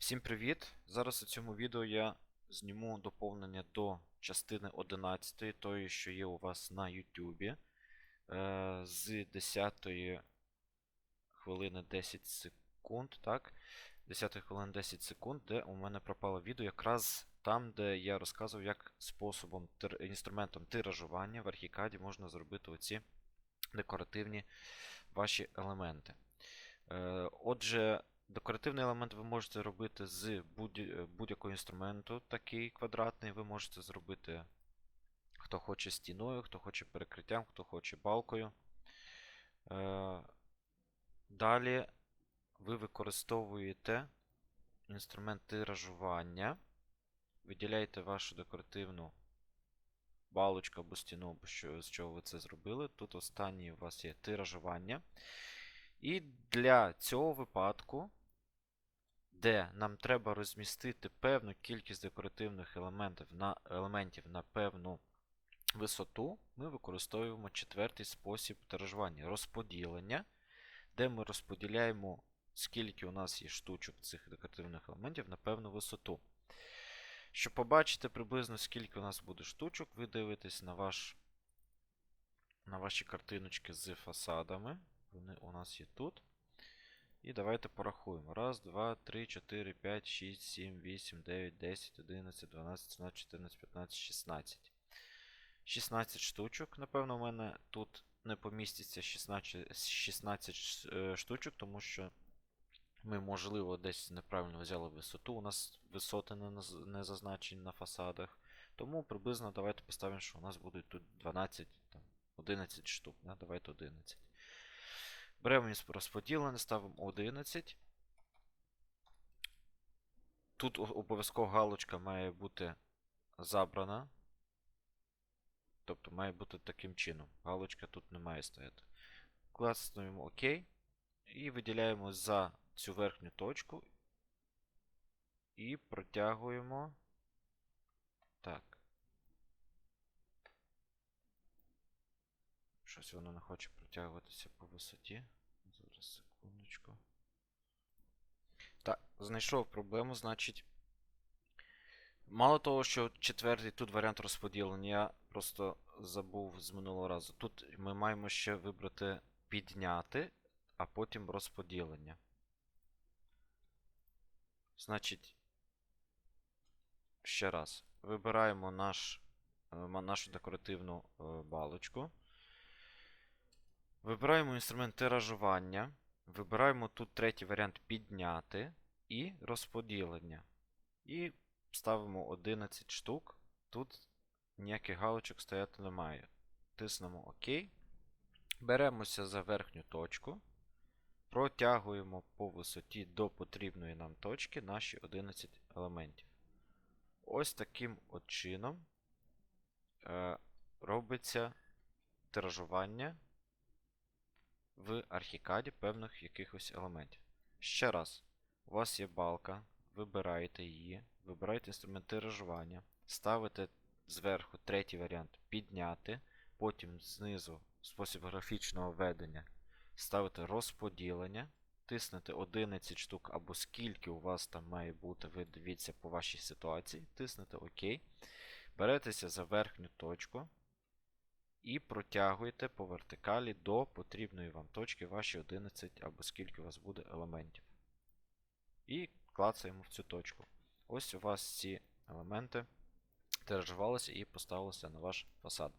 Всім привіт! Зараз у цьому відео я зніму доповнення до частини 11, тої, що є у вас на YouTube. Е, з 10 хвилини 10 секунд, так? 10 хвилин 10 секунд, де у мене пропало відео якраз там, де я розказував, як способом інструментом тиражування в архікаді можна зробити оці декоративні ваші елементи. Е, Отже, декоративний елемент ви можете робити з е, будь-якого інструменту, такий квадратний. Ви можете зробити, хто хоче стіною, хто хоче перекриттям, хто хоче балкою. Е, Далі ви використовуєте інструмент тиражування. Виділяєте вашу декоративну балочку або стіну, або що, з чого ви це зробили. Тут останній у вас є тиражування. І для цього випадку, де нам треба розмістити певну кількість декоративних елементів на, елементів на певну висоту, ми використовуємо четвертий спосіб тиражування розподілення, де ми розподіляємо, скільки у нас є штучок цих декоративних елементів на певну висоту. Щоб побачити приблизно скільки у нас буде штучок, ви дивитесь на, ваш, на ваші картиночки з фасадами. Вони у нас є тут. І давайте порахуємо. Раз, два, три, чотири, п'ять, шість, сім, вісім, дев'ять, десять, одинадцять, дванадцять, тринадцять, чотирнадцять, п'ятнадцять, шістнадцять. 16 штучок. Напевно, у мене тут не поміститься 16, 16 е, штучок, тому що ми, можливо, десь неправильно взяли висоту. У нас висоти не, зазначені на фасадах. Тому приблизно давайте поставимо, що у нас буде тут 12, там, 11 штук. Да? Давайте 11. Із розподілене, ставимо 11. Тут обов'язково галочка має бути забрана. Тобто має бути таким чином. Галочка тут не має стояти. Класнуємо ОК. І виділяємо за цю верхню точку. І протягуємо. Так. Щось воно не хоче протягуватися по висоті. Секундочку. Так, знайшов проблему, значить. Мало того, що четвертий тут варіант розподілення, я просто забув з минулого разу. Тут ми маємо ще вибрати підняти, а потім розподілення. Значить, ще раз. Вибираємо наш, е, нашу декоративну е, балочку. Вибираємо інструмент тиражування. Вибираємо тут третій варіант підняти і розподілення. І ставимо 11 штук. Тут ніяких галочок стояти немає. Тиснемо ОК. Беремося за верхню точку. Протягуємо по висоті до потрібної нам точки наші 11 елементів. Ось таким от чином е, робиться тиражування в архікаді певних якихось елементів. Ще раз, у вас є балка, вибираєте її, вибираєте інструмент тиражування, ставите зверху третій варіант підняти, потім знизу спосіб графічного ведення ставите розподілення, тиснете 11 штук або скільки у вас там має бути, ви дивіться по вашій ситуації, тиснете ОК, беретеся за верхню точку і протягуєте по вертикалі до потрібної вам точки ваші 11 або скільки у вас буде елементів. І клацаємо в цю точку. Ось у вас ці елементи тиражувалися і поставилися на ваш фасад.